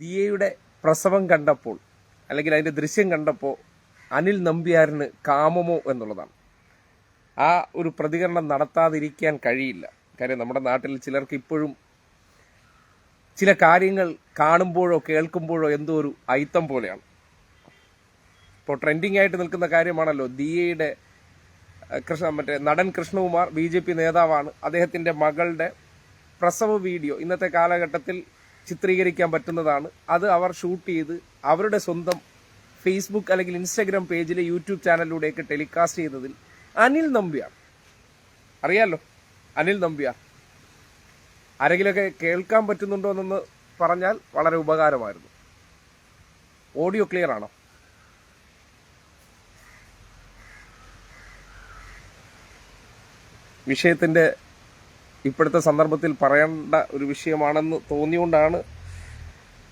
ദിയയുടെ പ്രസവം കണ്ടപ്പോൾ അല്ലെങ്കിൽ അതിന്റെ ദൃശ്യം കണ്ടപ്പോൾ അനിൽ നമ്പ്യാരിന് കാമമോ എന്നുള്ളതാണ്. ആ ഒരു പ്രതികരണം നടത്താതിരിക്കാൻ കഴിയില്ല. കാര്യം നമ്മുടെ നാട്ടിൽ ചിലർക്ക് ഇപ്പോഴും ചില കാര്യങ്ങൾ കാണുമ്പോഴോ കേൾക്കുമ്പോഴോ എന്തോ ഒരു അയിത്തം പോലെയാണ്. ഇപ്പോൾ ട്രെൻഡിങ് ആയിട്ട് നിൽക്കുന്ന കാര്യമാണല്ലോ ദിയയുടെ കൃഷ്ണ മറ്റേ നടൻ കൃഷ്ണകുമാർ ബി ജെ പി നേതാവാണ്. അദ്ദേഹത്തിന്റെ മകളുടെ പ്രസവ വീഡിയോ ഇന്നത്തെ കാലഘട്ടത്തിൽ ചിത്രീകരിക്കാൻ പറ്റുന്നതാണ്. അത് അവർ ഷൂട്ട് ചെയ്ത് അവരുടെ സ്വന്തം ഫേസ്ബുക്ക് അല്ലെങ്കിൽ ഇൻസ്റ്റാഗ്രാം പേജിലെ യൂട്യൂബ് ചാനലിലൂടെയൊക്കെ ടെലികാസ്റ്റ് ചെയ്തതിൽ അനിൽ നമ്പ്യാർ. അറിയാലോ? അനിൽ നമ്പ്യാർ. ആരെങ്കിലുമൊക്കെ കേൾക്കാൻ പറ്റുന്നുണ്ടോ എന്നൊന്ന് പറഞ്ഞാൽ വളരെ ഉപകാരമായിരുന്നു. ഓഡിയോ ക്ലിയർ ആണോ? വിഷയത്തിന്റെ ഇപ്പോഴത്തെ സന്ദർഭത്തിൽ പറയേണ്ട ഒരു വിഷയമാണെന്ന് തോന്നിയുകൊണ്ടാണ്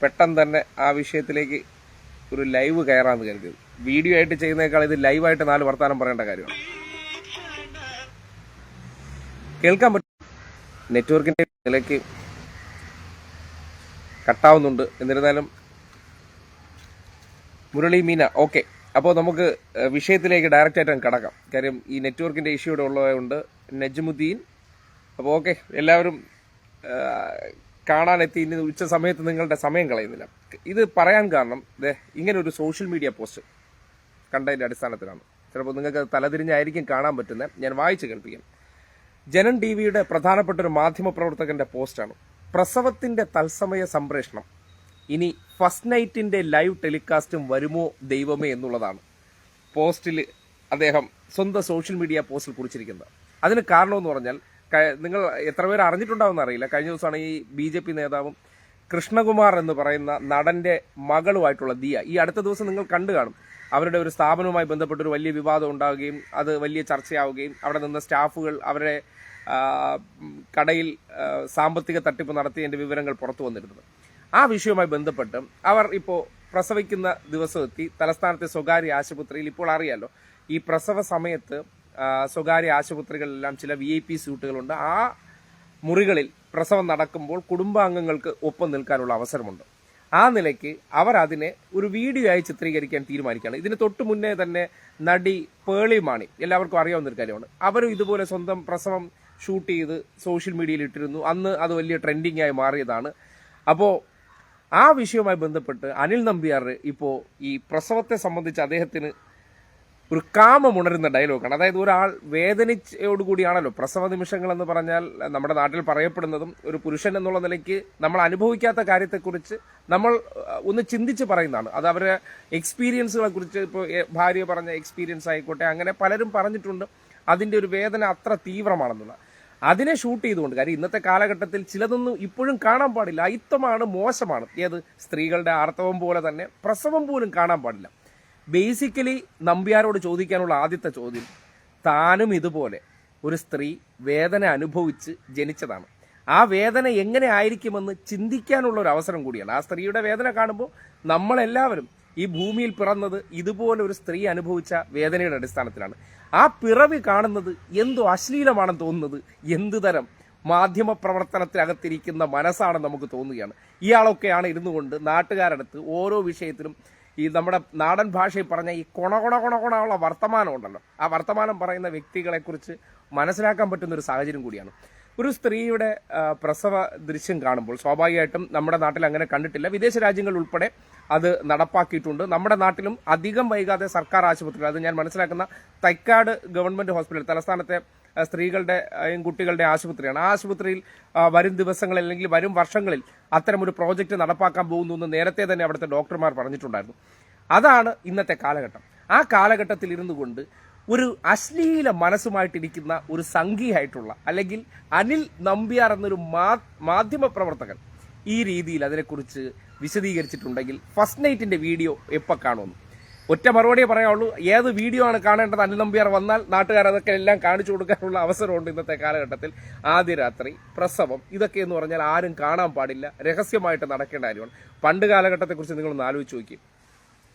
പെട്ടെന്ന് തന്നെ ആ വിഷയത്തിലേക്ക് ഒരു ലൈവ് കയറാന്ന് കരുതിയത്. വീഡിയോ ആയിട്ട് ചെയ്യുന്നേക്കാൾ ഇത് ലൈവായിട്ട് നാല് വർത്തമാനം പറയേണ്ട കാര്യമാണ്. കേൾക്കാൻ പറ്റും നെറ്റ്വർക്കിന്റെ നിലയ്ക്ക് കട്ടാവുന്നുണ്ട്. എന്നിരുന്നാലും മുരളി മീന ഓക്കെ. അപ്പോൾ നമുക്ക് വിഷയത്തിലേക്ക് ഡയറക്റ്റായിട്ട് കടക്കാം. കാര്യം ഈ നെറ്റ്വർക്കിന്റെ ഇഷ്യൂ ഇവിടെ ഉള്ളതുകൊണ്ട് നജ്മുദ്ദീൻ അപ്പോൾ ഓക്കെ എല്ലാവരും കാണാനെത്തി. ഇന്ന് ഉച്ച സമയത്ത് നിങ്ങളുടെ സമയം കളയുന്നില്ല. ഇത് പറയാൻ കാരണം ഇങ്ങനെ ഒരു സോഷ്യൽ മീഡിയ പോസ്റ്റ് കണ്ടതിന്റെ അടിസ്ഥാനത്തിലാണ്. ചിലപ്പോൾ നിങ്ങൾക്ക് തലതിരിഞ്ഞായിരിക്കും കാണാൻ പറ്റുന്നത്. ഞാൻ വായിച്ചു കേൾപ്പിക്കാം. ജനൻ ടി വിയുടെ പ്രധാനപ്പെട്ട ഒരു മാധ്യമ പ്രവർത്തകന്റെ പോസ്റ്റാണ് പ്രസവത്തിന്റെ തത്സമയ സംപ്രേഷണം. ഇനി ഫസ്റ്റ് നൈറ്റിന്റെ ലൈവ് ടെലികാസ്റ്റും വരുമോ ദൈവമേ എന്നുള്ളതാണ് പോസ്റ്റിൽ അദ്ദേഹം സ്വന്തം സോഷ്യൽ മീഡിയ പോസ്റ്റിൽ കുറിച്ചിരിക്കുന്നത്. അതിന് കാരണമെന്ന് പറഞ്ഞാൽ നിങ്ങൾ എത്ര പേര് അറിഞ്ഞിട്ടുണ്ടാവുമെന്ന് അറിയില്ല. കഴിഞ്ഞ ദിവസമാണ് ഈ ബി ജെ പി നേതാവും കൃഷ്ണകുമാർ എന്ന് പറയുന്ന നടന്റെ മകളുമായിട്ടുള്ള ദിയ. ഈ അടുത്ത ദിവസം നിങ്ങൾ കണ്ടു കാണും. അവരുടെ ഒരു സ്ഥാപനവുമായി ബന്ധപ്പെട്ട് ഒരു വലിയ വിവാദം ഉണ്ടാവുകയും അത് വലിയ ചർച്ചയാവുകയും അവിടെ നിന്ന് സ്റ്റാഫുകൾ ഉം, കടയിൽ സാമ്പത്തിക തട്ടിപ്പ് നടത്തിയതിന്റെ വിവരങ്ങൾ പുറത്തു വന്നിരുന്നത്. ആ വിഷയവുമായി ബന്ധപ്പെട്ട് അവർ ഇപ്പോൾ പ്രസവിക്കുന്ന ദിവസം എത്തി. തലസ്ഥാനത്തെ സ്വകാര്യ ആശുപത്രിയിൽ ഇപ്പോൾ അറിയാലോ ഈ പ്രസവ സമയത്ത് സ്വകാര്യ ആശുപത്രികളിലെല്ലാം ചില വി ഐ പി സ്യൂട്ടുകളുണ്ട്. ആ മുറികളിൽ പ്രസവം നടക്കുമ്പോൾ കുടുംബാംഗങ്ങൾക്ക് ഒപ്പം നിൽക്കാനുള്ള അവസരമുണ്ട്. ആ നിലയ്ക്ക് അവർ അതിനെ ഒരു വീഡിയോ ആയി ചിത്രീകരിക്കാൻ തീരുമാനിക്കുകയാണ്. ഇതിന് തൊട്ട് മുന്നേ തന്നെ നടി പേളി മാണി എല്ലാവർക്കും അറിയാവുന്ന ഒരു കാര്യമാണ്. അവരും ഇതുപോലെ സ്വന്തം പ്രസവം ഷൂട്ട് ചെയ്ത് സോഷ്യൽ മീഡിയയിൽ ഇട്ടിരുന്നു. അന്ന് അത് വലിയ ട്രെൻഡിങ് ആയി മാറിയതാണ്. അപ്പോൾ ആ വിഷയവുമായി ബന്ധപ്പെട്ട് അനിൽ നമ്പ്യാർ ഇപ്പോൾ ഈ പ്രസവത്തെ സംബന്ധിച്ച് അദ്ദേഹത്തിന് ഒരു കാമമുണരുന്ന ഡയലോഗാണ് അതായത് ഒരാൾ വേദനയോടുകൂടിയാണല്ലോ പ്രസവ നിമിഷങ്ങൾ എന്ന് പറഞ്ഞാൽ നമ്മുടെ നാട്ടിൽ പറയപ്പെടുന്നതും ഒരു പുരുഷൻ എന്നുള്ള നിലയ്ക്ക് നമ്മൾ അനുഭവിക്കാത്ത കാര്യത്തെക്കുറിച്ച് നമ്മൾ ഒന്ന് ചിന്തിച്ച് പറയുന്നതാണ്. അത് അവരുടെ എക്സ്പീരിയൻസുകളെ കുറിച്ച് ഇപ്പോൾ ഭാര്യ പറഞ്ഞ എക്സ്പീരിയൻസ് ആയിക്കോട്ടെ അങ്ങനെ പലരും പറഞ്ഞിട്ടുണ്ട്. അതിന്റെ ഒരു വേദന അത്ര തീവ്രമാണെന്നുള്ള. അതിനെ ഷൂട്ട് ചെയ്തുകൊണ്ട് കാര്യം ഇന്നത്തെ കാലഘട്ടത്തിൽ ചിലതൊന്നും ഇപ്പോഴും കാണാൻ പാടില്ല. അയിത്തമാണ് മോശമാണ്. ഏത്? സ്ത്രീകളുടെ ആർത്തവം പോലെ തന്നെ പ്രസവം പോലും കാണാൻ പാടില്ല. ബേസിക്കലി നമ്പ്യാരോട് ചോദിക്കാനുള്ള ആദ്യത്തെ ചോദ്യം താനും ഇതുപോലെ ഒരു സ്ത്രീ വേദന അനുഭവിച്ച് ജനിച്ചതാണ്. ആ വേദന എങ്ങനെ ആയിരിക്കുമെന്ന് ചിന്തിക്കാനുള്ള ഒരു അവസരം കൂടിയാണ്. ആ സ്ത്രീയുടെ വേദന കാണുമ്പോൾ നമ്മളെല്ലാവരും ഈ ഭൂമിയിൽ പിറന്നത് ഇതുപോലെ ഒരു സ്ത്രീ അനുഭവിച്ച വേദനയുടെ അടിസ്ഥാനത്തിലാണ്. ആ പിറവി കാണുന്നത് എന്തോ അശ്ലീലമാണെന്ന് തോന്നുന്നത് എന്ത് തരം മാധ്യമ പ്രവർത്തനത്തിനകത്തിരിക്കുന്ന മനസ്സാണ് നമുക്ക് തോന്നുകയാണ്. ഇയാളൊക്കെയാണ് ഇരുന്നു കൊണ്ട് നാട്ടുകാരടുത്ത് ഓരോ വിഷയത്തിലും ഈ നമ്മുടെ നാടൻ ഭാഷയിൽ പറഞ്ഞ ഈ കൊണ കൊണ കൊണ കൊണ ഉള്ള വർത്തമാനം ഉണ്ടല്ലോ. ആ വർത്തമാനം പറയുന്ന വ്യക്തികളെ കുറിച്ച് മനസ്സിലാക്കാൻ പറ്റുന്ന ഒരു സാഹചര്യം കൂടിയാണ്. ഒരു സ്ത്രീയുടെ പ്രസവ ദൃശ്യം കാണുമ്പോൾ സ്വാഭാവികമായിട്ടും നമ്മുടെ നാട്ടിൽ അങ്ങനെ കണ്ടിട്ടില്ല. വിദേശ രാജ്യങ്ങൾ ഉൾപ്പെടെ അത് നടപ്പാക്കിയിട്ടുണ്ട്. നമ്മുടെ നാട്ടിലും അധികം വൈകാതെ സർക്കാർ ആശുപത്രികൾ അത് ഞാൻ മനസ്സിലാക്കുന്ന തൈക്കാട് ഗവൺമെന്റ് ഹോസ്പിറ്റൽ തലസ്ഥാനത്തെ സ്ത്രീകളുടെ കുട്ടികളുടെ ആശുപത്രിയാണ്. ആ ആശുപത്രിയിൽ വരും ദിവസങ്ങളിൽ അല്ലെങ്കിൽ വരും വർഷങ്ങളിൽ അത്തരമൊരു പ്രോജക്റ്റ് നടപ്പാക്കാൻ പോകുന്നു എന്ന് നേരത്തെ തന്നെ അവിടുത്തെ ഡോക്ടർമാർ പറഞ്ഞിട്ടുണ്ടായിരുന്നു. അതാണ് ഇന്നത്തെ കാലഘട്ടം. ആ കാലഘട്ടത്തിൽ ഇരുന്നു കൊണ്ട് ഒരു അശ്ലീല മനസ്സുമായിട്ടിരിക്കുന്ന ഒരു സംഘിയായിട്ടുള്ള അല്ലെങ്കിൽ അനിൽ നമ്പ്യാർ എന്നൊരു മാധ്യമ പ്രവർത്തകൻ ഈ രീതിയിൽ അതിനെക്കുറിച്ച് വിശദീകരിച്ചിട്ടുണ്ടെങ്കിൽ ഫസ്റ്റ് നൈറ്റിന്റെ വീഡിയോ എപ്പോൾ കാണുമെന്ന്. ഒറ്റ മറുപടിയെ പറയാവുള്ളൂ. ഏത് വീഡിയോ ആണ് കാണേണ്ടത് അനിൽ നമ്പ്യാർ വന്നാൽ നാട്ടുകാർ അതൊക്കെ എല്ലാം കാണിച്ചു കൊടുക്കാനുള്ള അവസരമുണ്ട് ഇന്നത്തെ കാലഘട്ടത്തിൽ. ആദ്യ രാത്രി പ്രസവം ഇതൊക്കെ എന്ന് പറഞ്ഞാൽ ആരും കാണാൻ പാടില്ല. രഹസ്യമായിട്ട് നടക്കേണ്ട കാര്യമാണ്. പണ്ട് കാലഘട്ടത്തെക്കുറിച്ച് നിങ്ങളൊന്ന് ആലോചിച്ച് നോക്കി.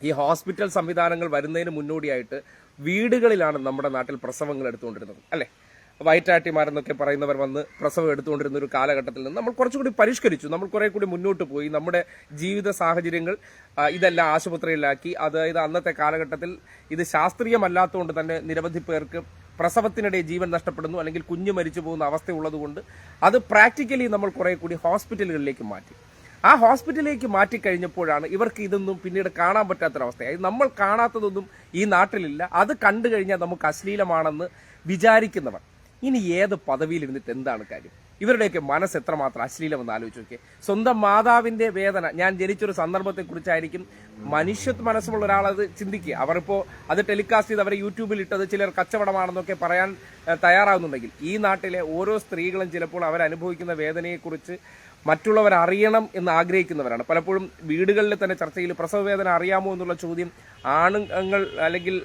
ഈ ഹോസ്പിറ്റൽ സംവിധാനങ്ങൾ വരുന്നതിന് മുന്നോടിയായിട്ട് വീടുകളിലാണ് നമ്മുടെ നാട്ടിൽ പ്രസവങ്ങൾ എടുത്തുകൊണ്ടിരുന്നത്. അല്ലേ? വയറ്റാട്ടിമാരെന്നൊക്കെ പറയുന്നവർ വന്ന് പ്രസവം എടുത്തുകൊണ്ടിരുന്ന ഒരു കാലഘട്ടത്തിൽ നിന്ന് നമ്മൾ കുറച്ചുകൂടി പരിഷ്കരിച്ചു. നമ്മൾ കുറെ കൂടി മുന്നോട്ട് പോയി. നമ്മുടെ ജീവിത സാഹചര്യങ്ങൾ ഇതെല്ലാം ആശുപത്രിയിലാക്കി. അതായത് അന്നത്തെ കാലഘട്ടത്തിൽ ഇത് ശാസ്ത്രീയമല്ലാത്തതുകൊണ്ട് തന്നെ നിരവധി പേർക്ക് പ്രസവത്തിനിടെ ജീവൻ നഷ്ടപ്പെടുന്നു അല്ലെങ്കിൽ കുഞ്ഞ് മരിച്ചു പോകുന്ന അവസ്ഥ ഉള്ളതുകൊണ്ട് അത് പ്രാക്ടിക്കലി നമ്മൾ കുറെ കൂടി ഹോസ്പിറ്റലുകളിലേക്ക് മാറ്റി. ആ ഹോസ്പിറ്റലിലേക്ക് മാറ്റിക്കഴിഞ്ഞപ്പോഴാണ് ഇവർക്ക് ഇതൊന്നും പിന്നീട് കാണാൻ പറ്റാത്തൊരവസ്ഥയായി. നമ്മൾ കാണാത്തതൊന്നും ഈ നാട്ടിലില്ല. അത് കണ്ടു കഴിഞ്ഞാൽ നമുക്ക് അശ്ലീലമാണെന്ന് വിചാരിക്കുന്നവർ. ഇനി ഏത് പദവിയിൽ ഇരുന്നിട്ട് എന്താണ് കാര്യം? ഇവരുടെയൊക്കെ മനസ്സ് എത്രമാത്രം അശ്ലീലമെന്ന് ആലോചിച്ച് നോക്കിയേ. സ്വന്തം മാതാവിന്റെ വേദന ഞാൻ ജനിച്ചൊരു സന്ദർഭത്തെ കുറിച്ചായിരിക്കും മനുഷ്യ മനസ്സുള്ള ഒരാളത് ചിന്തിക്കുക. അവരിപ്പോ അത് ടെലികാസ്റ്റ് ചെയ്ത് അവരെ യൂട്യൂബിൽ ഇട്ടത് ചിലർ കച്ചവടമാണെന്നൊക്കെ പറയാൻ തയ്യാറാകുന്നുണ്ടെങ്കിൽ ഈ നാട്ടിലെ ഓരോ സ്ത്രീകളും ചിലപ്പോൾ അവരനുഭവിക്കുന്ന വേദനയെക്കുറിച്ച് മറ്റുള്ളവർ അറിയണം എന്ന് ആഗ്രഹിക്കുന്നവരാണ്. പലപ്പോഴും വീടുകളിൽ തന്നെ ചർച്ചയിൽ പ്രസവ വേദന അറിയാമോ എന്നുള്ള ചോദ്യം ആണുങ്ങൾ അല്ലെങ്കിൽ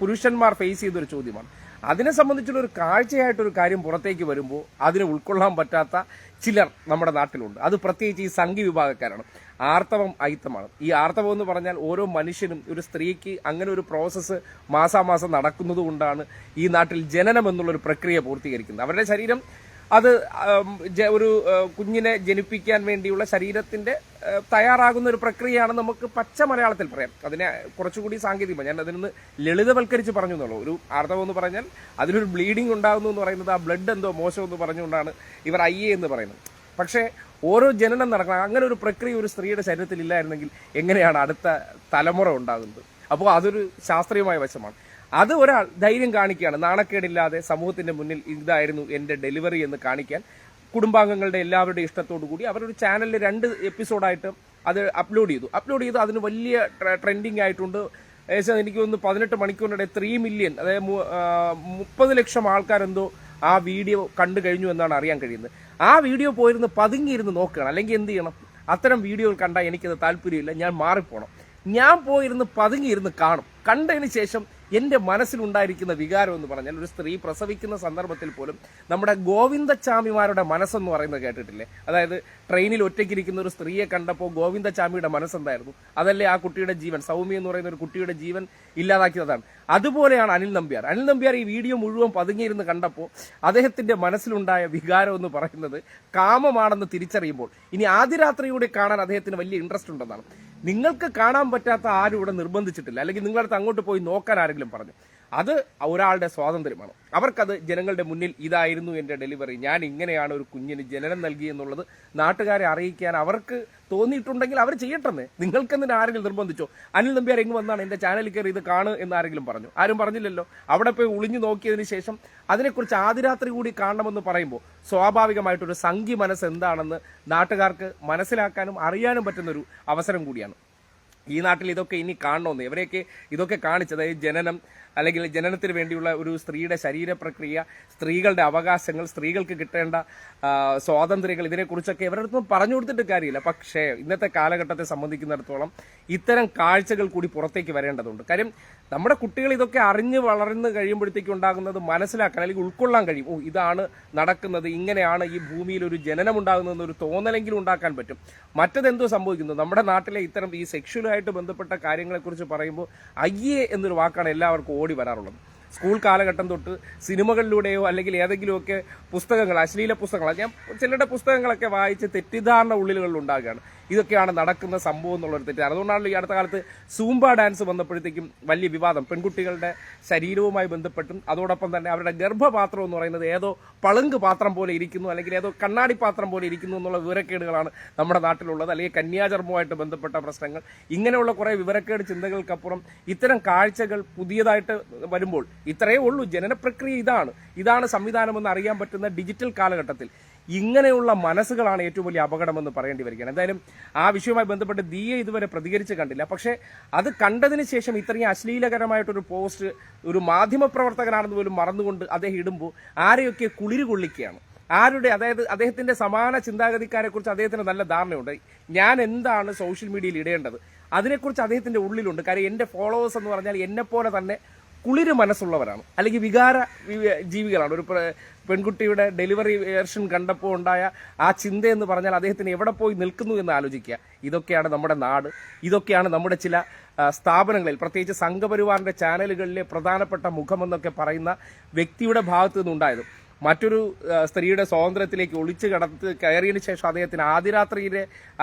പുരുഷന്മാർ ഫേസ് ചെയ്തൊരു ചോദ്യമാണ്. അതിനെ സംബന്ധിച്ചുള്ള ഒരു കാഴ്ചയായിട്ടൊരു കാര്യം പുറത്തേക്ക് വരുമ്പോൾ അതിനെ ഉൾക്കൊള്ളാൻ പറ്റാത്ത ചിലർ നമ്മുടെ നാട്ടിലുണ്ട്. അത് പ്രത്യേകിച്ച് ഈ സംഘി വിഭാഗക്കാരാണ്. ആർത്തവം അയിത്തമാണ്. ഈ ആർത്തവം എന്ന് പറഞ്ഞാൽ ഓരോ മനുഷ്യനും ഒരു സ്ത്രീക്ക് അങ്ങനെ ഒരു പ്രോസസ്സ് മാസാമാസം നടക്കുന്നത് കൊണ്ടാണ് ഈ നാട്ടിൽ ജനനം എന്നുള്ളൊരു പ്രക്രിയ പൂർത്തീകരിക്കുന്നത്. അവരുടെ ശരീരം അത് ഒരു കുഞ്ഞിനെ ജനിപ്പിക്കാൻ വേണ്ടിയുള്ള ശരീരത്തിന്റെ തയ്യാറാകുന്ന ഒരു പ്രക്രിയയാണ് നമുക്ക് പച്ച മലയാളത്തിൽ പറയാം. അതിനെ കുറച്ചുകൂടി സാങ്കേതികമാണ് ഞാൻ അതിനൊന്ന് ലളിതവൽക്കരിച്ച് പറഞ്ഞു എന്നുള്ളൂ ഒരു ആർത്തവം എന്ന് പറഞ്ഞാൽ അതിലൊരു ബ്ലീഡിംഗ് ഉണ്ടാകുന്നു എന്ന് പറയുന്നത് ആ ബ്ലഡ് എന്തോ മോശം എന്ന് പറഞ്ഞുകൊണ്ടാണ് ഇവർ ഐ എ എന്ന് പറയുന്നത്. പക്ഷേ ഓരോ ജനനം നടക്കണം. അങ്ങനെ ഒരു പ്രക്രിയ ഒരു സ്ത്രീയുടെ ശരീരത്തിൽ ഇല്ലായിരുന്നെങ്കിൽ എങ്ങനെയാണ് അടുത്ത തലമുറ ഉണ്ടാകുന്നത്? അപ്പോൾ അതൊരു ശാസ്ത്രീയമായ വശമാണ്. അത് ഒരാൾ ധൈര്യം കാണിക്കുകയാണ്. നാണക്കേടില്ലാതെ സമൂഹത്തിന്റെ മുന്നിൽ ഇതായിരുന്നു എന്റെ ഡെലിവറി എന്ന് കാണിക്കാൻ. കുടുംബാംഗങ്ങളുടെ എല്ലാവരുടെയും ഇഷ്ടത്തോടു കൂടി അവരൊരു ചാനലിൽ രണ്ട് എപ്പിസോഡായിട്ട് അത് അപ്ലോഡ് ചെയ്തു. അപ്ലോഡ് ചെയ്തു അതിന് വലിയ ട്രെൻഡിങ് ആയിട്ടുണ്ട്. ഏകദേശം എനിക്ക് തോന്നുന്നു പതിനെട്ട് മണിക്കൂറിനിടെ ത്രീ മില്യൺ അതായത് മുപ്പത് ലക്ഷം ആൾക്കാരെന്തോ ആ വീഡിയോ കണ്ടു കഴിഞ്ഞു എന്നാണ് അറിയാൻ കഴിയുന്നത്. ആ വീഡിയോ പോയിരുന്ന് പതുങ്ങിയിരുന്ന് നോക്കുകയാണ്. അല്ലെങ്കിൽ എന്ത് ചെയ്യണം? അത്തരം വീഡിയോ കണ്ടാൽ എനിക്കത് താല്പര്യമില്ല. ഞാൻ മാറിപ്പോണം. ഞാൻ പോയിരുന്ന് പതുങ്ങിയിരുന്ന് കാണും. കണ്ടതിന് ശേഷം എന്റെ മനസ്സിലുണ്ടായിരിക്കുന്ന വികാരം എന്ന് പറഞ്ഞാൽ ഒരു സ്ത്രീ പ്രസവിക്കുന്ന സന്ദർഭത്തിൽ പോലും നമ്മുടെ ഗോവിന്ദച്ചാമിമാരുടെ മനസ്സെന്ന് പറയുന്നത് കേട്ടിട്ടില്ലേ? അതായത് ട്രെയിനിൽ ഒറ്റയ്ക്കിരിക്കുന്ന ഒരു സ്ത്രീയെ കണ്ടപ്പോൾ ഗോവിന്ദച്ചാമിയുടെ മനസ്സെന്തായിരുന്നു? അതല്ലേ ആ കുട്ടിയുടെ ജീവൻ? സൗമ്യ എന്ന് പറയുന്ന ഒരു കുട്ടിയുടെ ജീവൻ ഇല്ലാതാക്കിയതാണ്. അതുപോലെയാണ് അനിൽ നമ്പ്യാർ. അനിൽ നമ്പ്യാർ ഈ വീഡിയോ മുഴുവൻ പതുങ്ങിയിരുന്ന് കണ്ടപ്പോൾ അദ്ദേഹത്തിന്റെ മനസ്സിലുണ്ടായ വികാരം എന്ന് പറയുന്നത് കാമമാണെന്ന് തിരിച്ചറിയുമ്പോൾ ഇനി ആദ്യ കാണാൻ അദ്ദേഹത്തിന് വലിയ ഇൻട്രസ്റ്റ് ഉണ്ടെന്നാണ്. നിങ്ങൾക്ക് കാണാൻ പറ്റാത്ത ആരും ഇവിടെ നിർബന്ധിച്ചിട്ടില്ല. അല്ലെങ്കിൽ നിങ്ങളടുത്ത് അങ്ങോട്ട് പോയി നോക്കാൻ ആരെങ്കിലും പറഞ്ഞു. അത് ഒരാളുടെ സ്വാതന്ത്ര്യമാണ്. അവർക്കത് ജനങ്ങളുടെ മുന്നിൽ ഇതായിരുന്നു എന്റെ ഡെലിവറി. ഞാൻ ഇങ്ങനെയാണ് ഒരു കുഞ്ഞിന് ജനനം നൽകി എന്നുള്ളത് നാട്ടുകാരെ അറിയിക്കാൻ അവർക്ക് തോന്നിയിട്ടുണ്ടെങ്കിൽ അവർ ചെയ്യട്ടെന്ന്. നിങ്ങൾക്കെന്തിന് ആരെങ്കിലും നിർബന്ധിച്ചോ? അനിൽ നമ്പ്യാർ എങ്ങ് വന്നാണ് എന്റെ ചാനലിൽ കയറി ഇത് കാണു എന്ന് ആരെങ്കിലും പറഞ്ഞു? ആരും പറഞ്ഞില്ലല്ലോ. അവിടെ പോയി ഒളിഞ്ഞു നോക്കിയതിന് ശേഷം അതിനെക്കുറിച്ച് ആദിരാത്രി കൂടി കാണണമെന്ന് പറയുമ്പോൾ സ്വാഭാവികമായിട്ടൊരു സംഖ്യ മനസ്സ് എന്താണെന്ന് നാട്ടുകാർക്ക് മനസ്സിലാക്കാനും അറിയാനും പറ്റുന്നൊരു അവസരം കൂടിയാണ്. ഈ നാട്ടിൽ ഇതൊക്കെ ഇനി കാണണമെന്ന് ഇവരെയൊക്കെ ഇതൊക്കെ കാണിച്ചത് ജനനം അല്ലെങ്കിൽ ജനനത്തിന് വേണ്ടിയുള്ള ഒരു സ്ത്രീയുടെ ശരീരപ്രക്രിയ സ്ത്രീകളുടെ അവകാശങ്ങൾ സ്ത്രീകൾക്ക് കിട്ടേണ്ട സ്വാതന്ത്ര്യങ്ങൾ ഇതിനെക്കുറിച്ചൊക്കെ ഇവരുടെ പറഞ്ഞു കൊടുത്തിട്ട് കാര്യമില്ല. പക്ഷേ ഇന്നത്തെ കാലഘട്ടത്തെ സംബന്ധിക്കുന്നിടത്തോളം ഇത്തരം കാഴ്ചകൾ കൂടി പുറത്തേക്ക് വരേണ്ടതുണ്ട്. കാര്യം നമ്മുടെ കുട്ടികൾ ഇതൊക്കെ അറിഞ്ഞ് വളർന്ന് കഴിയുമ്പോഴത്തേക്കും ഉണ്ടാകുന്നത് മനസ്സിലാക്കാൻ അല്ലെങ്കിൽ ഉൾക്കൊള്ളാൻ കഴിയും. ഓ ഇതാണ് നടക്കുന്നത് ഇങ്ങനെയാണ് ഈ ഭൂമിയിൽ ഒരു ജനനം ഉണ്ടാകുന്നതെന്ന് ഒരു തോന്നലെങ്കിലും ഉണ്ടാക്കാൻ പറ്റും. മറ്റതെന്തോ സംഭവിക്കുന്നു. നമ്മുടെ നാട്ടിലെ ഇത്തരം ഈ സെക്ഷലുമായിട്ട് ബന്ധപ്പെട്ട കാര്യങ്ങളെക്കുറിച്ച് പറയുമ്പോൾ അയ്യേ എന്നൊരു വാക്കാണ് എല്ലാവർക്കും ഓടി വരാറുള്ളത്. സ്കൂൾ കാലഘട്ടം തൊട്ട് സിനിമകളിലൂടെയോ അല്ലെങ്കിൽ ഏതെങ്കിലുമൊക്കെ പുസ്തകങ്ങൾ അശ്ലീല പുസ്തകങ്ങൾ ഞാൻ ചിലരുടെ പുസ്തകങ്ങളൊക്കെ വായിച്ച് തെറ്റിദ്ധാരണ ഉള്ളിലുകളിൽ ഉണ്ടാകുകയാണ്. ഇതൊക്കെയാണ് നടക്കുന്ന സംഭവം എന്നുള്ളൊരു തെറ്റിദ്ധാരണ. അതുകൊണ്ടാണല്ലോ ഈ അടുത്ത കാലത്ത് സൂംബ ഡാൻസ് വന്നപ്പോഴത്തേക്കും വലിയ വിവാദം. പെൺകുട്ടികളുടെ ശരീരവുമായി ബന്ധപ്പെട്ടും അതോടൊപ്പം തന്നെ അവരുടെ ഗർഭപാത്രം എന്ന് പറയുന്നത് ഏതോ പളുങ്ക് പാത്രം പോലെ ഇരിക്കുന്നു അല്ലെങ്കിൽ ഏതോ കണ്ണാടി പാത്രം പോലെ ഇരിക്കുന്നു എന്നുള്ള വിവരക്കേടുകളാണ് നമ്മുടെ നാട്ടിലുള്ളത്. അല്ലെങ്കിൽ കന്യാചർമ്മവുമായിട്ട് ബന്ധപ്പെട്ട പ്രശ്നങ്ങൾ. ഇങ്ങനെയുള്ള കുറേ വിവരക്കേട് ചിന്തകൾക്കപ്പുറം ഇത്തരം കാഴ്ചകൾ പുതിയതായിട്ട് വരുമ്പോൾ ഇത്രയേ ഉള്ളൂ. ജനനപ്രക്രിയ ഇതാണ്. ഇതാണ് സംവിധാനമെന്ന് അറിയാൻ പറ്റുന്ന ഡിജിറ്റൽ കാലഘട്ടത്തിൽ. ഇങ്ങനെയുള്ള മനസ്സുകളാണ് ഏറ്റവും വലിയ അപകടമെന്ന് പറയേണ്ടി വരികയാണ്. എന്തായാലും ആ വിഷയവുമായി ബന്ധപ്പെട്ട് ദിയെ ഇതുവരെ പ്രതികരിച്ച് കണ്ടില്ല. പക്ഷേ അത് കണ്ടതിന് ശേഷം ഇത്രയും അശ്ലീലകരമായിട്ടൊരു പോസ്റ്റ് ഒരു മാധ്യമപ്രവർത്തകനാണെന്ന് പോലും മറന്നുകൊണ്ട് അദ്ദേഹം ഇടുമ്പോൾ ആരെയൊക്കെ കുളിര് കൊള്ളിക്കുകയാണ്. ആരുടെ അതായത് അദ്ദേഹത്തിന്റെ സമാന ചിന്താഗതിക്കാരെ കുറിച്ച് അദ്ദേഹത്തിന് നല്ല ധാരണയുണ്ട്. ഞാൻ എന്താണ് സോഷ്യൽ മീഡിയയിൽ ഇടേണ്ടത്? അതിനെക്കുറിച്ച് അദ്ദേഹത്തിന്റെ ഉള്ളിലുണ്ട്. കാര്യം എന്റെ ഫോളോവേഴ്സ് എന്ന് പറഞ്ഞാൽ എന്നെ പോലെ തന്നെ കുളിര് മനസ്സുള്ളവരാണ്. അല്ലെങ്കിൽ വികാര ജീവികളാണ്. ഒരു പെൺകുട്ടിയുടെ ഡെലിവറി വേർഷൻ കണ്ടപ്പോൾ ഉണ്ടായ ആ ചിന്തയെന്ന് പറഞ്ഞാൽ അദ്ദേഹത്തിന് എവിടെ പോയി നിൽക്കുന്നു എന്ന് ആലോചിക്കുക. ഇതൊക്കെയാണ് നമ്മുടെ നാട്. ഇതൊക്കെയാണ് നമ്മുടെ ചില സ്ഥാപനങ്ങളിൽ പ്രത്യേകിച്ച് സംഘപരിവാറിന്റെ ചാനലുകളിലെ പ്രധാനപ്പെട്ട മുഖമെന്നൊക്കെ പറയുന്ന വ്യക്തിയുടെ ഭാഗത്തു നിന്നുണ്ടായത് മറ്റൊരു സ്ത്രീയുടെ സ്വാതന്ത്ര്യത്തിലേക്ക് ഒളിച്ചു കടത്ത് കയറിയതിനു ശേഷം അദ്ദേഹത്തിന് ആദ്യരാത്രിയിലെ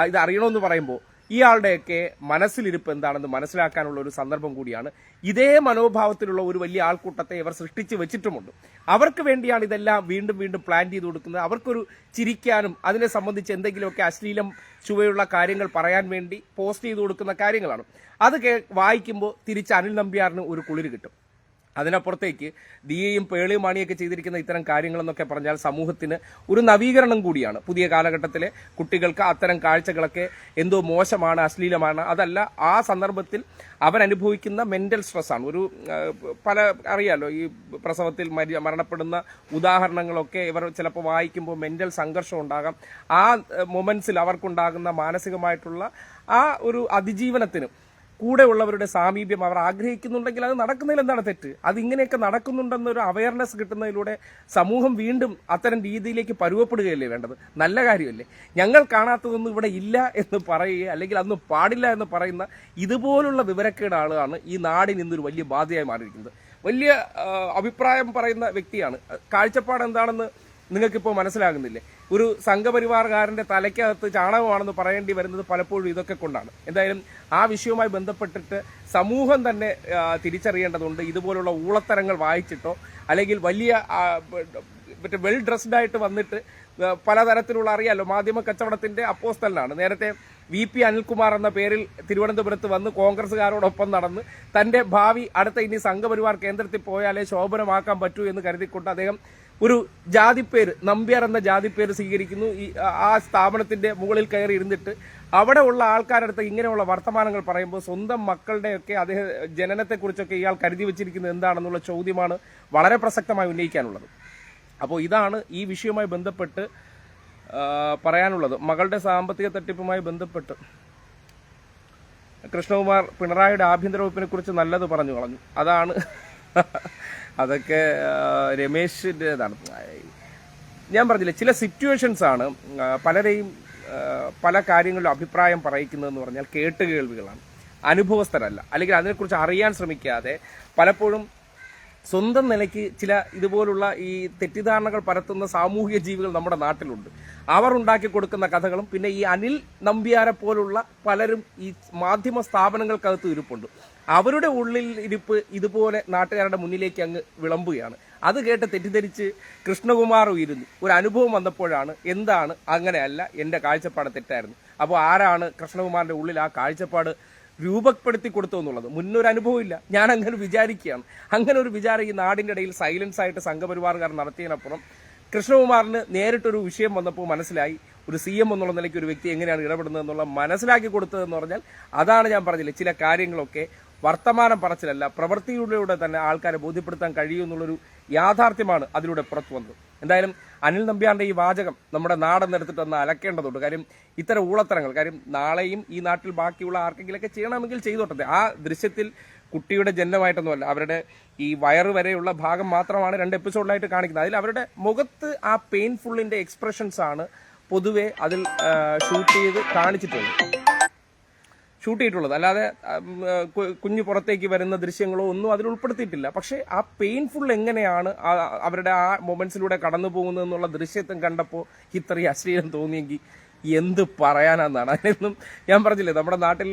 ഇത് അറിയണമെന്ന് പറയുമ്പോൾ ഇയാളുടെയൊക്കെ മനസ്സിലിരിപ്പ് എന്താണെന്ന് മനസ്സിലാക്കാനുള്ള ഒരു സന്ദർഭം കൂടിയാണ്. ഇതേ മനോഭാവത്തിലുള്ള ഒരു വലിയ ആൾക്കൂട്ടത്തെ ഇവർ സൃഷ്ടിച്ചു വെച്ചിട്ടുമുണ്ട്. അവർക്ക് വേണ്ടിയാണ് ഇതെല്ലാം വീണ്ടും വീണ്ടും പ്ലാൻ ചെയ്ത് കൊടുക്കുന്നത്. അവർക്കൊരു ചിരിക്കാനും അതിനെ സംബന്ധിച്ച് എന്തെങ്കിലുമൊക്കെ അശ്ലീലം ചുവയുള്ള കാര്യങ്ങൾ പറയാൻ വേണ്ടി പോസ്റ്റ് ചെയ്ത് കൊടുക്കുന്ന കാര്യങ്ങളാണ്. അത് വായിക്കുമ്പോൾ തിരിച്ച് അനിൽ നമ്പ്യാറിന് ഒരു കുളിര് കിട്ടും. അതിനപ്പുറത്തേക്ക് ദിയയും പേളിയും മാണിയൊക്കെ ചെയ്തിരിക്കുന്ന ഇത്തരം കാര്യങ്ങളെന്നൊക്കെ പറഞ്ഞാൽ സമൂഹത്തിന് ഒരു നവീകരണം കൂടിയാണ്. പുതിയ കാലഘട്ടത്തിലെ കുട്ടികൾക്ക് അത്തരം കാഴ്ചകളൊക്കെ എന്തോ മോശമാണ് അശ്ലീലമാണ്. അതല്ല ആ സന്ദർഭത്തിൽ അവരനുഭവിക്കുന്ന മെന്റൽ സ്ട്രെസ്സാണ് ഒരു പല അറിയാലോ ഈ പ്രസവത്തിൽ മരി- മരണപ്പെടുന്ന ഉദാഹരണങ്ങളൊക്കെ ഇവർ ചിലപ്പോൾ വായിക്കുമ്പോൾ മെന്റൽ സംഘർഷം ഉണ്ടാകാം. ആ മൊമെന്റ്സിൽ അവർക്കുണ്ടാകുന്ന മാനസികമായിട്ടുള്ള ആ ഒരു അതിജീവനത്തിന് കൂടെയുള്ളവരുടെ സാമീപ്യം അവർ ആഗ്രഹിക്കുന്നുണ്ടെങ്കിൽ അത് നടക്കുന്നതിൽ എന്താണ് തെറ്റ്? അത് ഇങ്ങനെയൊക്കെ നടക്കുന്നുണ്ടെന്നൊരു അവയർനെസ് കിട്ടുന്നതിലൂടെ സമൂഹം വീണ്ടും അത്തരം രീതിയിലേക്ക് പരുവപ്പെടുകയല്ലേ വേണ്ടത്? നല്ല കാര്യമല്ലേ? ഞങ്ങൾ കാണാത്തതൊന്നും ഇവിടെ ഇല്ല എന്ന് പറയുക അല്ലെങ്കിൽ അന്ന് പാടില്ല എന്ന് പറയുന്ന ഇതുപോലുള്ള വിവരക്കേട് ആളാണ് ഈ നാടിന് ഇന്നൊരു വലിയ ബാധയായി മാറിയിരിക്കുന്നത്. വലിയ അഭിപ്രായം പറയുന്ന വ്യക്തിയാണ്. കാഴ്ചപ്പാട് എന്താണെന്ന് നിങ്ങൾക്കിപ്പോൾ മനസ്സിലാകുന്നില്ലേ? ഒരു സംഘപരിവാറുകാരന്റെ തലയ്ക്കകത്ത് ചാണകമാണെന്ന് പറയേണ്ടി വരുന്നത് പലപ്പോഴും ഇതൊക്കെ കൊണ്ടാണ്. എന്തായാലും ആ വിഷയവുമായി ബന്ധപ്പെട്ടിട്ട് സമൂഹം തന്നെ തിരിച്ചറിയേണ്ടതുണ്ട്. ഇതുപോലുള്ള ഊളത്തരങ്ങൾ വായിച്ചിട്ടോ അല്ലെങ്കിൽ വലിയ മറ്റേ വെൽ ഡ്രസ്ഡ് ആയിട്ട് വന്നിട്ട് പലതരത്തിലുള്ള അറിയാലോ മാധ്യമ കച്ചവടത്തിന്റെ അപ്പോസ്തലനാണ്. നേരത്തെ വി പി അനിൽകുമാർ എന്ന പേരിൽ തിരുവനന്തപുരത്ത് വന്ന് കോൺഗ്രസുകാരോടൊപ്പം നടന്ന് തന്റെ ഭാവി അടുത്ത ഇനി സംഘപരിവാർ കേന്ദ്രത്തിൽ പോയാലേ ശോഭനമാക്കാൻ പറ്റൂ എന്ന് കരുതിക്കൊണ്ട് അദ്ദേഹം ഒരു ജാതിപ്പേര് നമ്പ്യാർ എന്ന ജാതിപ്പേര് സ്വീകരിക്കുന്നു. ഈ ആ സ്ഥാപനത്തിന്റെ മുകളിൽ കയറി ഇരുന്നിട്ട് അവിടെ ഉള്ള ആൾക്കാരടുത്ത് ഇങ്ങനെയുള്ള വർത്തമാനങ്ങൾ പറയുമ്പോൾ സ്വന്തം മക്കളുടെയൊക്കെ അദ്ദേഹം ജനനത്തെക്കുറിച്ചൊക്കെ ഇയാൾ കരുതി വെച്ചിരിക്കുന്നത് എന്താണെന്നുള്ള ചോദ്യമാണ് വളരെ പ്രസക്തമായി ഉന്നയിക്കാനുള്ളത്. അപ്പോൾ ഇതാണ് ഈ വിഷയവുമായി ബന്ധപ്പെട്ട് പറയാനുള്ളത്. മകളുടെ സാമ്പത്തിക തട്ടിപ്പുമായി ബന്ധപ്പെട്ട് കൃഷ്ണകുമാർ പിണറായിയുടെ ആഭ്യന്തര വകുപ്പിനെ കുറിച്ച് നല്ലത് പറഞ്ഞു കളഞ്ഞു. അതാണ് അതൊക്കെ രമേശിന്റെതാണ് ഞാൻ പറഞ്ഞില്ല ചില സിറ്റുവേഷൻസ് ആണ് പലരെയും പല കാര്യങ്ങളിലും അഭിപ്രായം പറയിക്കുന്നതെന്ന് പറഞ്ഞാൽ കേട്ടുകേൾവികളാണ്. അനുഭവസ്ഥരല്ല. അല്ലെങ്കിൽ അതിനെക്കുറിച്ച് അറിയാൻ ശ്രമിക്കാതെ പലപ്പോഴും സ്വന്തം നിലയ്ക്ക് ചില ഇതുപോലുള്ള ഈ തെറ്റിദ്ധാരണകൾ പരത്തുന്ന സാമൂഹിക ജീവികൾ നമ്മുടെ നാട്ടിലുണ്ട്. അവർ ഉണ്ടാക്കി കൊടുക്കുന്ന കഥകളും പിന്നെ ഈ അനിൽ നമ്പ്യാരെ പോലുള്ള പലരും ഈ മാധ്യമ സ്ഥാപനങ്ങൾക്കകത്ത് ഇരിപ്പുണ്ട്. അവരുടെ ഉള്ളിൽ ഇരിപ്പ് ഇതുപോലെ നാട്ടുകാരുടെ മുന്നിലേക്ക് അങ്ങ് വിളമ്പുകയാണ്. അത് കേട്ട് തെറ്റിദ്ധരിച്ച് കൃഷ്ണകുമാർ ഉയരുന്നു. ഒരു അനുഭവം വന്നപ്പോഴാണ് എന്താണ് അങ്ങനെയല്ല എന്റെ കാഴ്ചപ്പാട് തെറ്റായിരുന്നു. അപ്പോൾ ആരാണ് കൃഷ്ണകുമാറിന്റെ ഉള്ളിൽ ആ കാഴ്ചപ്പാട് രൂപപ്പെടുത്തി കൊടുത്തു എന്നുള്ളത്. മുന്നൊരു അനുഭവമില്ല ഞാൻ അങ്ങനെ വിചാരിക്കുകയാണ്. അങ്ങനെ ഒരു വിചാരം ഈ നാടിന്റെ ഇടയിൽ സൈലൻസ് ആയിട്ട് സംഘപരിവാറുകാർ നടത്തിയതിനപ്പുറം കൃഷ്ണകുമാറിന് നേരിട്ടൊരു വിഷയം വന്നപ്പോൾ മനസ്സിലായി. ഒരു സി എം എന്നുള്ള നിലയ്ക്ക് ഒരു വ്യക്തി എങ്ങനെയാണ് ഇടപെടുന്നത് എന്നുള്ള മനസ്സിലാക്കി കൊടുത്തതെന്ന് പറഞ്ഞാൽ അതാണ് ഞാൻ പറഞ്ഞില്ലേ. ചില കാര്യങ്ങളൊക്കെ വർത്തമാനം പറച്ചിലല്ല പ്രവൃത്തിയിലൂടെ തന്നെ ആൾക്കാരെ ബോധ്യപ്പെടുത്താൻ കഴിയും എന്നുള്ളൊരു യാഥാർത്ഥ്യമാണ് അതിലൂടെ പുറത്തു വന്നത്. എന്തായാലും അനിൽ നമ്പ്യാന്റെ ഈ വാചകം നമ്മുടെ നാടെന്നെടുത്തിട്ട് ഒന്ന് അലക്കേണ്ടതുണ്ട്. കാര്യം ഇത്തരം ഊളത്തരങ്ങൾ കാര്യം നാളെയും ഈ നാട്ടിൽ ബാക്കിയുള്ള ആർക്കെങ്കിലൊക്കെ ചെയ്യണമെങ്കിൽ ചെയ്തോട്ടെ. ആ ദൃശ്യത്തിൽ കുട്ടിയുടെ ജന്മമായിട്ടൊന്നുമല്ല അവരുടെ ഈ വയറ് വരെയുള്ള ഭാഗം മാത്രമാണ് രണ്ട് എപ്പിസോഡിലായിട്ട് കാണിക്കുന്നത്. അതിൽ അവരുടെ മുഖത്ത് ആ പെയിൻഫുള്ളിന്റെ എക്സ്പ്രഷൻസ് ആണ് പൊതുവെ അതിൽ ഷൂട്ട് ചെയ്ത് കാണിച്ചിട്ടുള്ളത്. ഷൂട്ട് ചെയ്തിട്ടുള്ളത് അല്ലാതെ കുഞ്ഞു പുറത്തേക്ക് വരുന്ന ദൃശ്യങ്ങളോ ഒന്നും അതിൽ ഉൾപ്പെടുത്തിയിട്ടില്ല. പക്ഷെ ആ പെയിൻഫുൾ എങ്ങനെയാണ് അവരുടെ ആ മൊമെന്റ്സിലൂടെ കടന്നു പോകുന്നത് എന്നുള്ള ദൃശ്യത്തും കണ്ടപ്പോൾ ഇത്രയും അശ്ലീലം തോന്നിയെങ്കിൽ എന്ത് പറയാനാന്നാണ്. അതിനൊന്നും ഞാൻ പറഞ്ഞില്ലേ നമ്മുടെ നാട്ടിൽ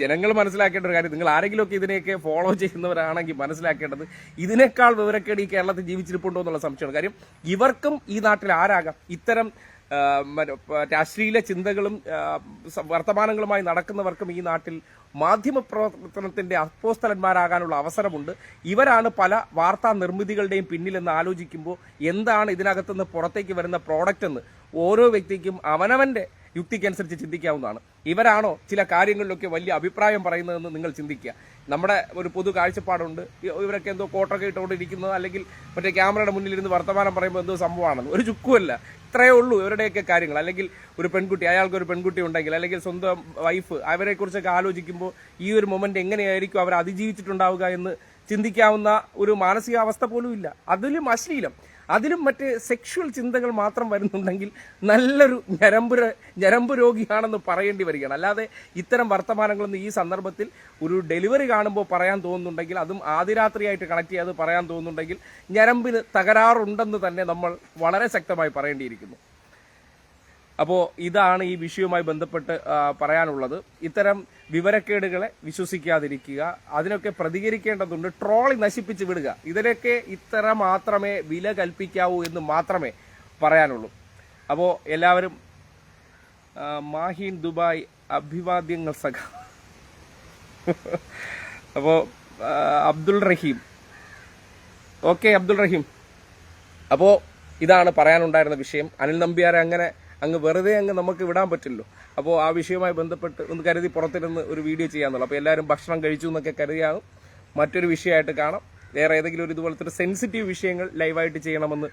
ജനങ്ങൾ മനസ്സിലാക്കേണ്ട ഒരു കാര്യം നിങ്ങൾ ആരെങ്കിലുമൊക്കെ ഇതിനെയൊക്കെ ഫോളോ ചെയ്യുന്നവരാണെങ്കിൽ മനസ്സിലാക്കേണ്ടത് ഇതിനേക്കാൾ വിവരക്കേട് ഈ കേരളത്തിൽ ജീവിച്ചിരിപ്പുണ്ടോ എന്നുള്ള സംശയമാണ്. കാര്യം ഇവർക്കും ഈ നാട്ടിൽ ആരാകാം? ഇത്തരം അശ്ലീല ചിന്തകളും വർത്തമാനങ്ങളുമായി നടക്കുന്നവർക്കും ഈ നാട്ടിൽ മാധ്യമ പ്രവർത്തനത്തിന്റെ അപ്പോസ്തലന്മാരാകാനുള്ള അവസരമുണ്ട്. ഇവരാണ് പല വാർത്താ നിർമ്മിതികളുടെയും പിന്നിലെന്ന് ആലോചിക്കുമ്പോൾ എന്താണ് ഇതിനകത്തുനിന്ന് പുറത്തേക്ക് വരുന്ന പ്രോഡക്റ്റ് എന്ന് ഓരോ വ്യക്തിക്കും അവനവന്റെ യുക്തിക്കനുസരിച്ച് ചിന്തിക്കാവുന്നതാണ്. ഇവരാണോ ചില കാര്യങ്ങളിലൊക്കെ വലിയ അഭിപ്രായം പറയുന്നതെന്ന് നിങ്ങൾ ചിന്തിക്കുക. നമ്മുടെ ഒരു പൊതു കാഴ്ചപ്പാടുണ്ട്. ഇവരൊക്കെ എന്തോ കോട്ടൊക്കെ ഇട്ടുകൊണ്ടിരിക്കുന്നത് അല്ലെങ്കിൽ മറ്റേ ക്യാമറയുടെ മുന്നിലിരുന്ന് വർത്തമാനം പറയുമ്പോൾ എന്തോ സംഭവമാണെന്ന്. ഒരു ചുക്കുമല്ല ഇത്രയേ ഉള്ളൂ ഇവരുടെയൊക്കെ കാര്യങ്ങൾ. അല്ലെങ്കിൽ ഒരു പെൺകുട്ടി അയാൾക്ക് ഒരു പെൺകുട്ടി ഉണ്ടെങ്കിൽ അല്ലെങ്കിൽ സ്വന്തം വൈഫ് അവരെക്കുറിച്ചൊക്കെ ആലോചിക്കുമ്പോൾ ഈ ഒരു മൊമെന്റ് എങ്ങനെയായിരിക്കും അവർ അതിജീവിച്ചിട്ടുണ്ടാവുക എന്ന് ചിന്തിക്കാവുന്ന ഒരു മാനസികാവസ്ഥ പോലും ഇല്ല. അതിലും അശ്ലീലം. അതിലും മറ്റ് സെക്ഷുവൽ ചിന്തകൾ മാത്രം വരുന്നുണ്ടെങ്കിൽ നല്ലൊരു ഞരമ്പുര ഞരമ്പു രോഗിയാണെന്ന് പറയേണ്ടി വരികയാണ്. അല്ലാതെ ഇത്തരം വർത്തമാനങ്ങളൊന്നും ഈ സന്ദർഭത്തിൽ ഒരു ഡെലിവറി കാണുമ്പോൾ പറയാൻ തോന്നുന്നുണ്ടെങ്കിൽ അതും ആദിരാത്രിയായിട്ട് കണക്ട് ചെയ്യാതെ പറയാൻ തോന്നുന്നുണ്ടെങ്കിൽ ഞരമ്പിന് തകരാറുണ്ടെന്ന് തന്നെ നമ്മൾ വളരെ ശക്തമായി പറയേണ്ടിയിരിക്കുന്നു. അപ്പോൾ ഇതാണ് ഈ വിഷയവുമായി ബന്ധപ്പെട്ട് പറയാനുള്ളത്. ഇത്തരം വിവരക്കേടുകളെ വിശ്വസിക്കാതിരിക്കുക അതിനൊക്കെ പ്രതികരിക്കേണ്ടതുണ്ട് ട്രോളി നശിപ്പിച്ച് വിടുക. ഇതിനൊക്കെ ഇത്ര മാത്രമേ വില കൽപ്പിക്കാവൂ എന്ന് മാത്രമേ പറയാനുള്ളൂ. അപ്പോൾ എല്ലാവരും മാഹീൻ ദുബായ് അഭിവാദ്യങ്ങൾ സഖ. അപ്പോൾ അബ്ദുൾ റഹീം. ഓക്കെ അബ്ദുൾ റഹീം. അപ്പോൾ ഇതാണ് പറയാനുണ്ടായിരുന്ന വിഷയം. അനിൽ നമ്പ്യാരെ അങ്ങനെ അങ്ങ് വെറുതെ അങ്ങ് നമുക്ക് വിടാൻ പറ്റില്ലല്ലോ. അപ്പോൾ ആ വിഷയവുമായി ബന്ധപ്പെട്ട് ഒന്ന് കരുതി പുറത്തിരുന്ന് ഒരു വീഡിയോ ചെയ്യാന്നുള്ളൂ. അപ്പോൾ എല്ലാവരും ഭക്ഷണം കഴിച്ചു എന്നൊക്കെ കരുതിയാകും. മറ്റൊരു വിഷയമായിട്ട് കാണാം. വേറെ ഏതെങ്കിലും ഒരു ഇതുപോലത്തെ ഒരു സെൻസിറ്റീവ് വിഷയങ്ങൾ ലൈവായിട്ട് ചെയ്യണമെന്ന്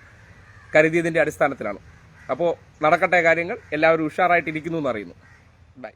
കരുതിയതിന്റെ അടിസ്ഥാനത്തിലാണ്. അപ്പോൾ നടക്കട്ടെ കാര്യങ്ങൾ. എല്ലാവരും ഉഷാറായിട്ടിരിക്കുന്നു എന്നറിയുന്നു ബൈ